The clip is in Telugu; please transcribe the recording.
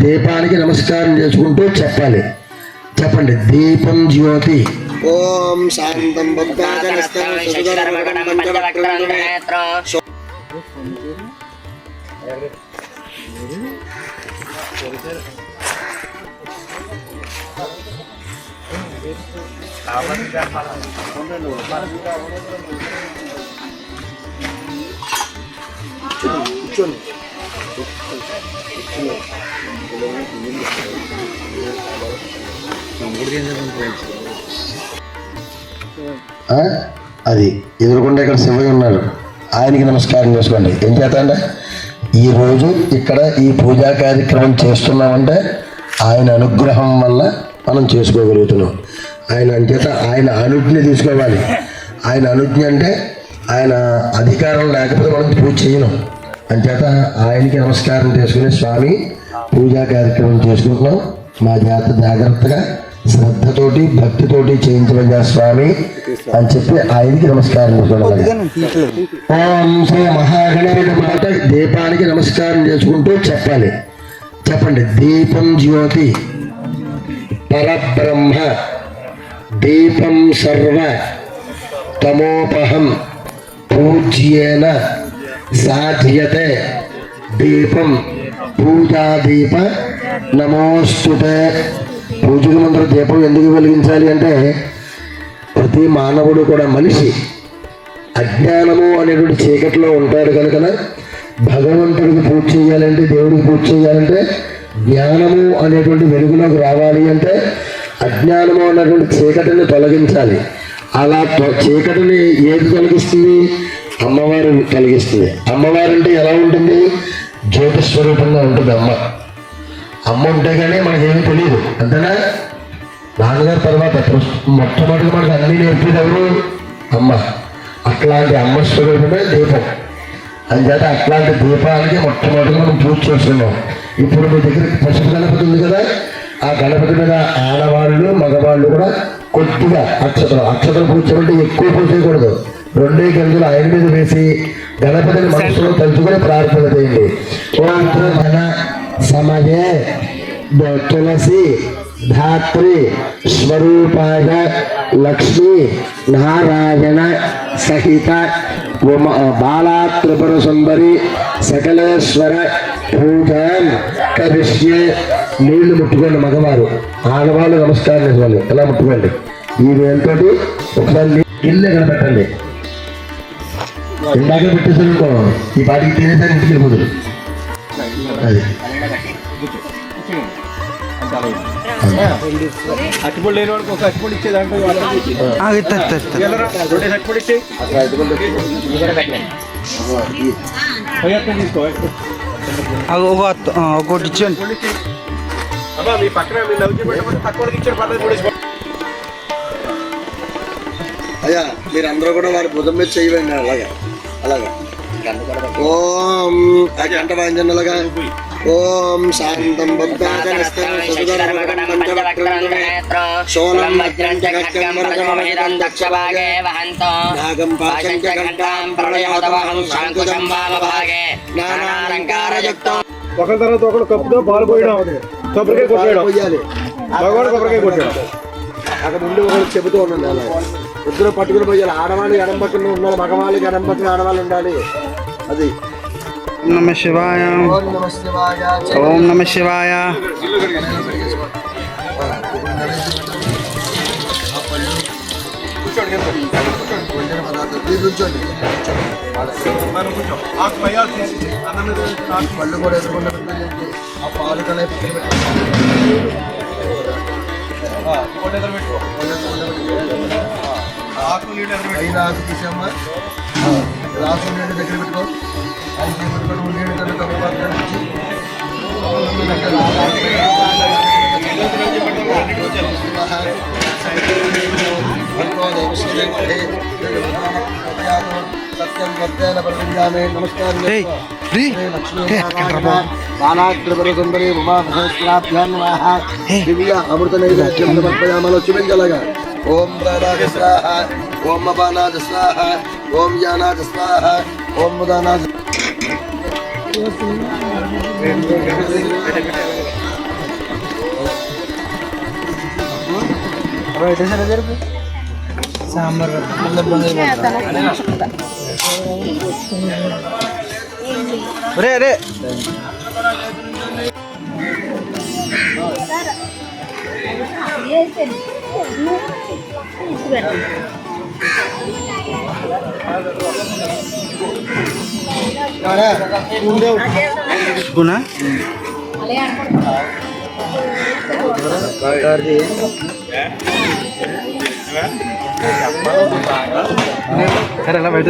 దీపానికి నమస్కారం చేసుకుంటూ చెప్పాలి చెప్పండి దీపం జ్యోతి ఓం శాంతం పంచవక్రం ఆ? అది ఎదురుకుండా ఇక్కడ శివయ్య ఉన్నాడు. ఆయనకి నమస్కారం చేసుకోండి. ఏం చేతండి ఈరోజు ఇక్కడ ఈ పూజా కార్యక్రమం చేస్తున్నామంటే ఆయన అనుగ్రహం వల్ల మనం చేసుకోగలుగుతున్నాం. ఆయన అంచేత ఆయన అనుజ్ఞ తీసుకోవాలి. ఆయన అనుజ్ఞ అంటే ఆయన అధికారం లేకపోతే మనం పూజ చేయను అంచేత ఆయనకి నమస్కారం చేసుకుని స్వామి పూజా కార్యక్రమం చేసుకుంటున్నాం. మా జాత జాగ్రత్తగా శ్రద్ధతోటి భక్తితోటి చేయించమని స్వామి అని చెప్పి ఆయనకి నమస్కారం చేసుకోవాలి. ఓం శ్రీ మహాగణపతి మాట దీపానికి నమస్కారం చేసుకుంటూ చెప్పాలి. చెప్పండి దీపం జ్యోతి పరబ్రహ్మ దీపం సర్వ తమోపహం పూజ్యేన సాధ్యతే దీపం పూజాదీప నమోస్తుతే. పూజకు ముందు దీపం ఎందుకు వెలిగించాలి అంటే ప్రతి మానవుడు కూడా మనిషి. అజ్ఞానము అనేటువంటి చీకట్లో ఉంటాడు కనుక భగవంతుడికి పూజ చేయాలంటే దేవుడికి పూజ చేయాలంటే జ్ఞానము అనేటువంటి వెలుగులోకి రావాలి అంటే అజ్ఞానము అనేటువంటి చీకటిని తొలగించాలి. అలా చీకటిని ఏది తొలగిస్తుంది? అమ్మవారు కలిగిస్తుంది అమ్మవారు అంటే ఎలా ఉంటుంది? జ్యోతి స్వరూపంగా ఉంటుంది అమ్మ. అమ్మ ఉంటే కానీ మనకేమీ తెలియదు అంతేనా? నాన్నగారు తర్వాత ప్రస్- మొట్టమొదటి మనకు అన్ని నేర్పేది ఎవరు? అమ్మ. అట్లాంటి అమ్మ స్వరూపమే దీపం. అందుచేత అట్లాంటి దీపానికి మొట్టమొదటిగా మనం పూజ చేస్తున్నాం. ఇప్పుడు మీ దగ్గర పసుపు గణపతి ఉంది కదా? ఆ గణపతి మీద ఆడవాళ్ళు మగవాళ్ళు కూడా కొద్దిగా అక్షతలు అక్షతలు పూజ చేయమంటే ఎక్కువ పూజ చేయకూడదు. రెండే గంటలు ఆయన మీద వేసి గణపతిని మనసులో తలుచుకొని ప్రార్థన చేయండి. ఓం ధన సమయే తులసి ధాత్రి స్వరూపాయ లక్ష్మీ నారాయణ సహిత బాలా త్రిపుర సుందరి సకలేశ్వర పూజాన్ కరిష్యే. నీళ్ళు ముట్టుకోండి మగవారు. ఆడవాళ్ళు నమస్కారం చేసుకోండి. ఎలా ముట్టుకోండి. ఈ వేలతోటి ఒకసారి ఇల్లు కనపెట్టండి ఇందాక పెట్టేసారు ఈ పాటికి తినేసారి ఇంటికి వెళ్ళిపోతుంది అది అట్టుపళ్ళు లేని వాడికి ఒక అట్టుపళ్ళు ఇచ్చే దాంట్లో రెండు అట్టుపళ్ళు ఇచ్చే తీసుకో ఒకటి ఇచ్చేయండి అబ్బా మీ పక్కన మీ నవ్వుకి పెట్టకపోతే తక్కువ ఇచ్చారు పర్లేదు కూడా ఇచ్చుకో. అయ్యా మీరందరూ కూడా వారి భుజం మీద చేయవండి అలాగా అలాగా. ఓం గంట వాయించండి అలాగా ఓం శాంతం భద్రాజనస్థం సుధర్మగణం పంచవక్రం శోలం వజ్రం చ ఖడ్గం వరదమవేదం దక్షభాగే వహంతో నాగం పాశం చ ఘంటాం ప్రళయోదవహం శాంకుశం వామభాగే నానాలంకారయుక్తం. ఒకరి తర్వాత ఒకడు కప్పుతో పాలు పోయడం కొబ్బరికాయ కొట్టేయడం. మగవాడు కొబ్బరికాయ కొట్టాడు. అక్కడ నుండి ఒకరు చెబుతూ అలా ఇద్దరు పట్టుకుని పోయాలి ఆడవాళ్ళు ఎడం పక్కన ఉండాలి మగవాళ్ళకి ఎడం పక్కన ఆడవాళ్ళు ఉండాలి. అది. ఓం నమ శివాయ. ఓం నమ శివాయ. పళ్ళు కూడా ఎదుర్కొన్న ఆ పాలు కలే ఆ, ఇంకోటి ఎదురు పెట్టుకో ఆ, ఆకు నీళ్ళు ఎదురు పైన ఆకు తీసామా గ్లాసు నీళ్ళు దగ్గర పెట్టుకో అది పెట్టుకొని నీళ్ళు కన్నా తక్కువ పాత్ర ఇచ్చి సత్యం వర్తేన పరిజ్ఞానే నమస్కారం ఏయ్, రీ. బాలాగ్రపర సుందరి ఉమా మహేశ్వరాభ్యాన్ నమః దివ్య అమృత నైవేద్యం సమర్పయామలో చూపించలగా ఓం దానాథ స్వాహ ఓం అబానాథ స్వాహ ఓం యానాథ స్వాహ ఓం ముదానాథ సాంబార్ స్పూనా సరే అలా బయట